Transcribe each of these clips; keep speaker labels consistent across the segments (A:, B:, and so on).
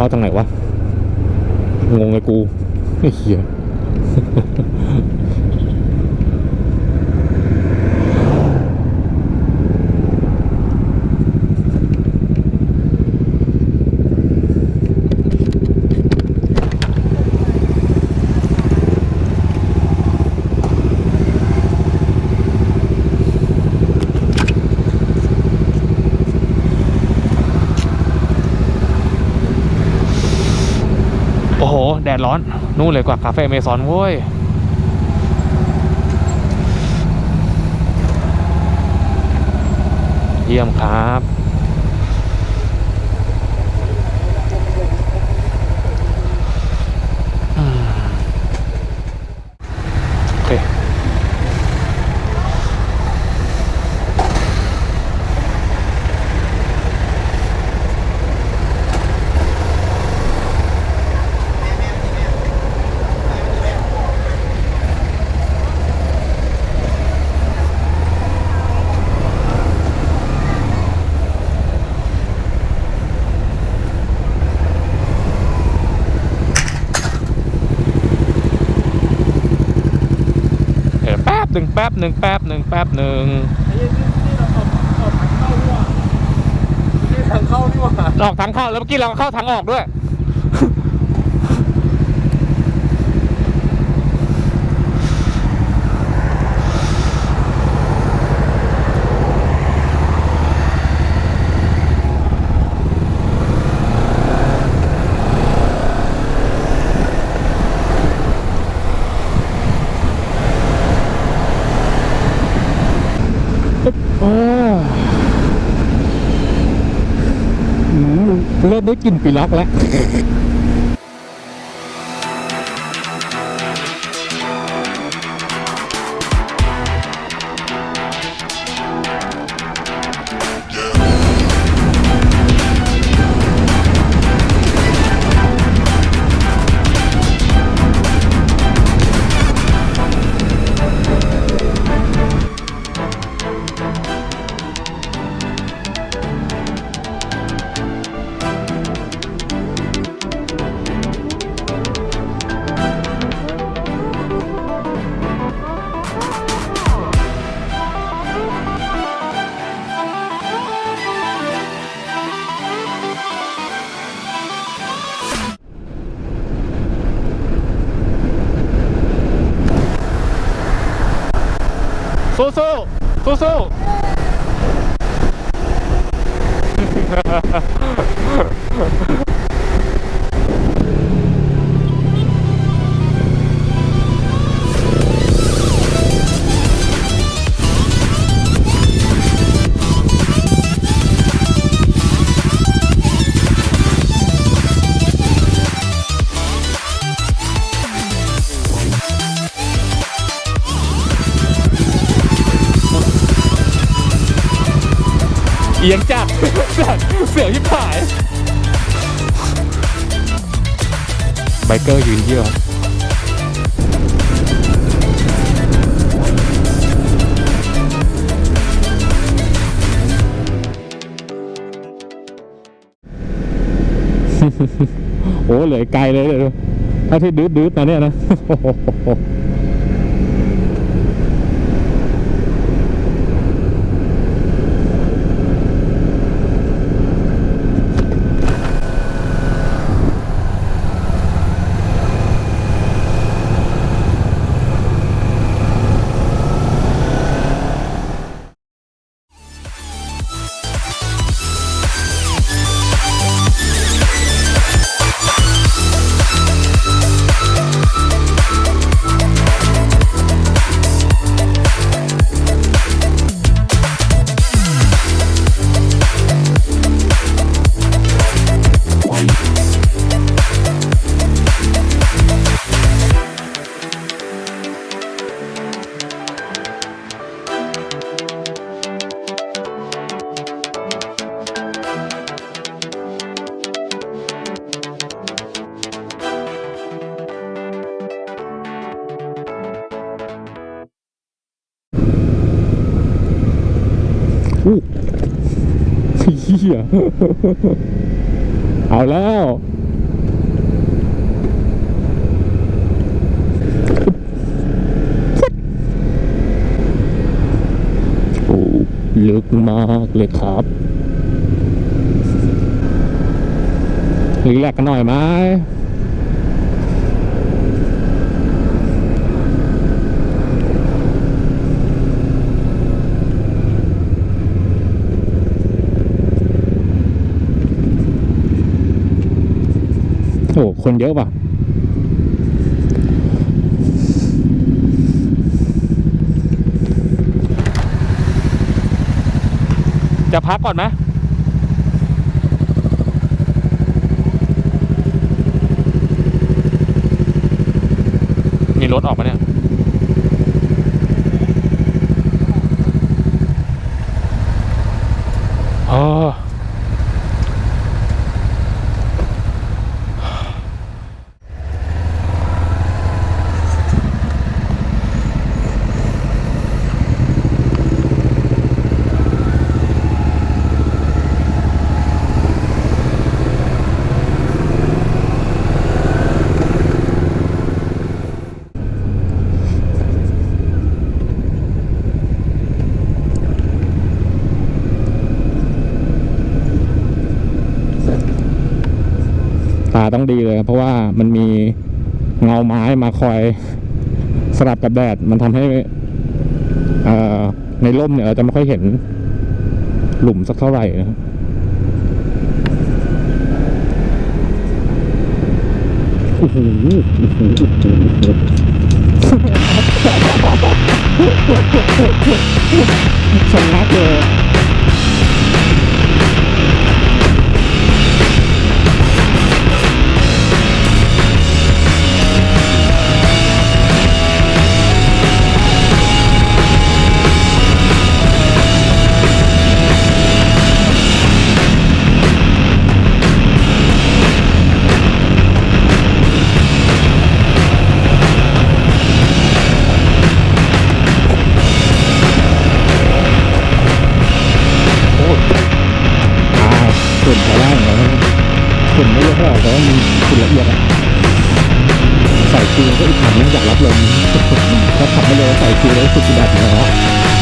A: เข้าทางไหนวะ งงเลยกูไอ้เหี้ย ดร้อน นู่นเลยกว่าคาเฟ่เมซอนเว้ยเยี่ยมครับ อืมโอเค เดี๋ยวแป๊บ หนึ่งแป๊บหนึ่งแป๊บหนึ่งแป๊บหนึ่ง
B: ไอ้นี่นี่เราออกออกทางเข้านี่หว่านี่ทางเข้านี่หว่า
A: ออกทางเข้าแล้วเมื่อกี้เราก็เข้าทางออกด้วย อ่าอืมเริ่มได้กลิ่นปีล็อกแล้ว สู้สู้สู้สู้ เอียงจัดเสือยิบผาย ไบเกอร์ยืนเยี่ยวโอ้เหลือไกลเลยเดี๋ยถ้าที่ดื้อดื้อมาเนี่ยนะ เฮียเอาแล้วโอ้ลึกมากเลยครับรีแลกกันหน่อยไหม คนเยอะป่ะจะพักก่อนไหมมีรถออกมาเนี่ย ดีเลย เพราะว่ามันมีเงาไม้มาคอยสลับกับแดด มันทำให้ในร่มเนี่ยเราจะไม่ค่อยเห็นหลุมสักเท่าไหร่นะครับโอ้โหชนนักเลย อยากรับลมก็ขับไม่เร็วใส่คิวแล้วสุดแบบเนาะ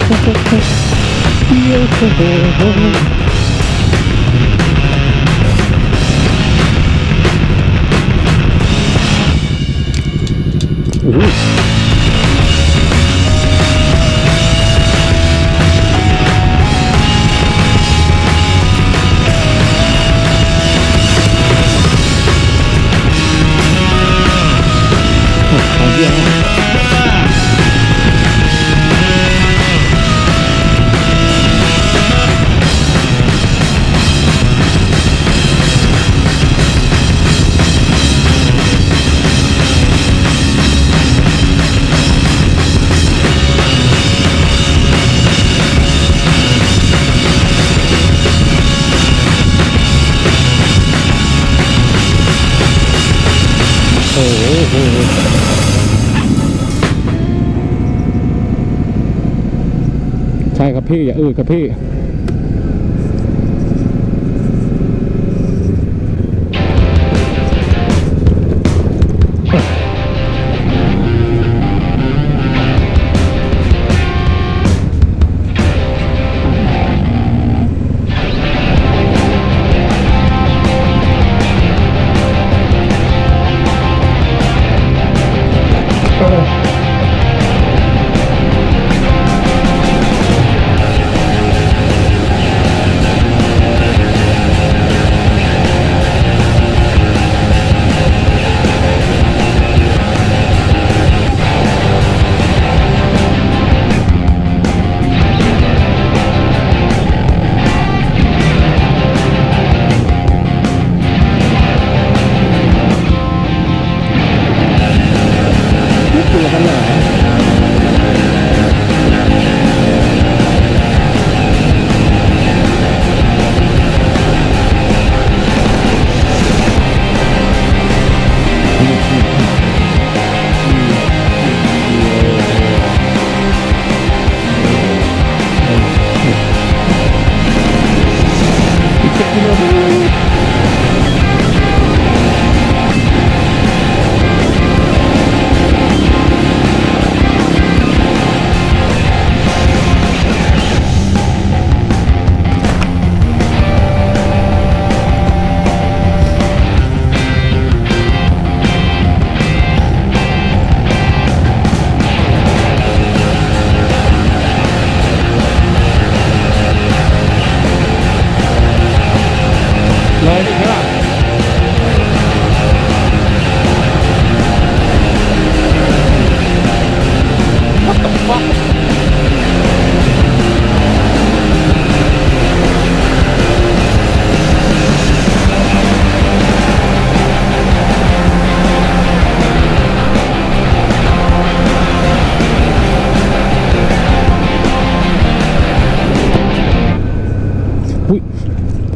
A: โใช่ครับพี่ อย่าอืดครับพี่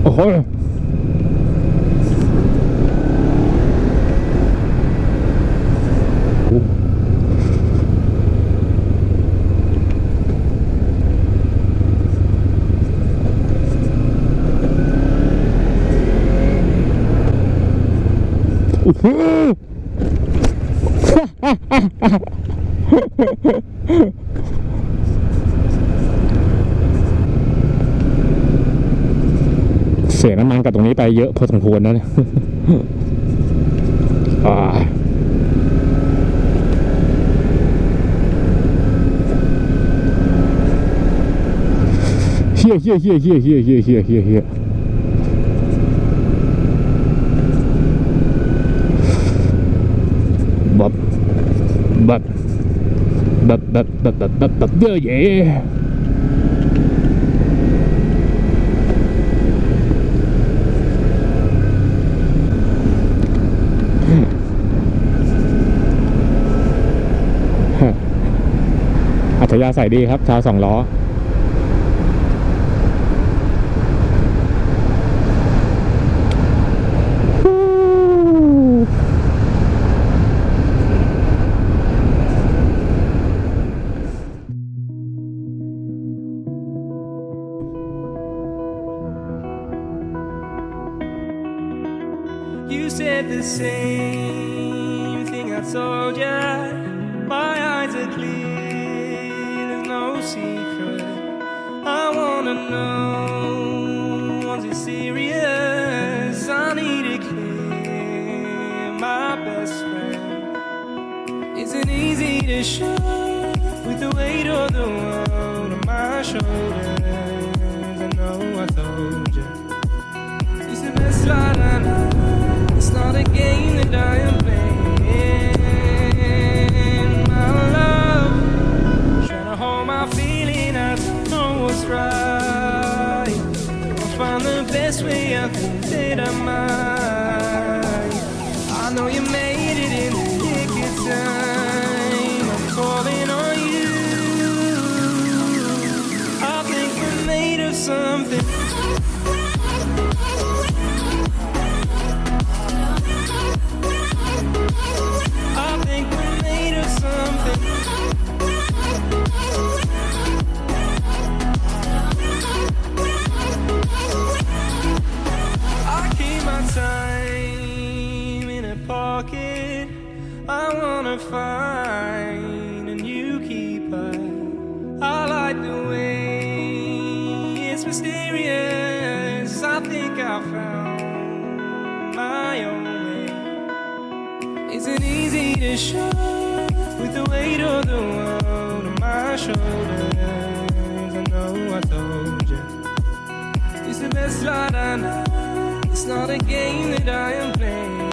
A: Roll. Oh. สียน้ำมันกับตรงนี้ไปเยอะพอสมควรนะเนี่ยเฮียเฮียเฮียเฮียเฮียเฮียเฮียเฮียเฮียบับบับบับบับบับบับบับบับเยอะเย่อั ยาศัยดีครับ ชาวสองล้อ
C: You said the same thing I told ya. My eyes are clear, secret. I wanna know, was it serious? I need it clear, my best friend. Isn't easy to show with the weight of the world on my shoulders. I know I told you. It's the best line I know. It's not a game that I am playing. Right. I'll find the best way. I think that I might. I know you with the weight of the world on my shoulders. I know I told you. It's the best light I know. It's not a game that I am playing.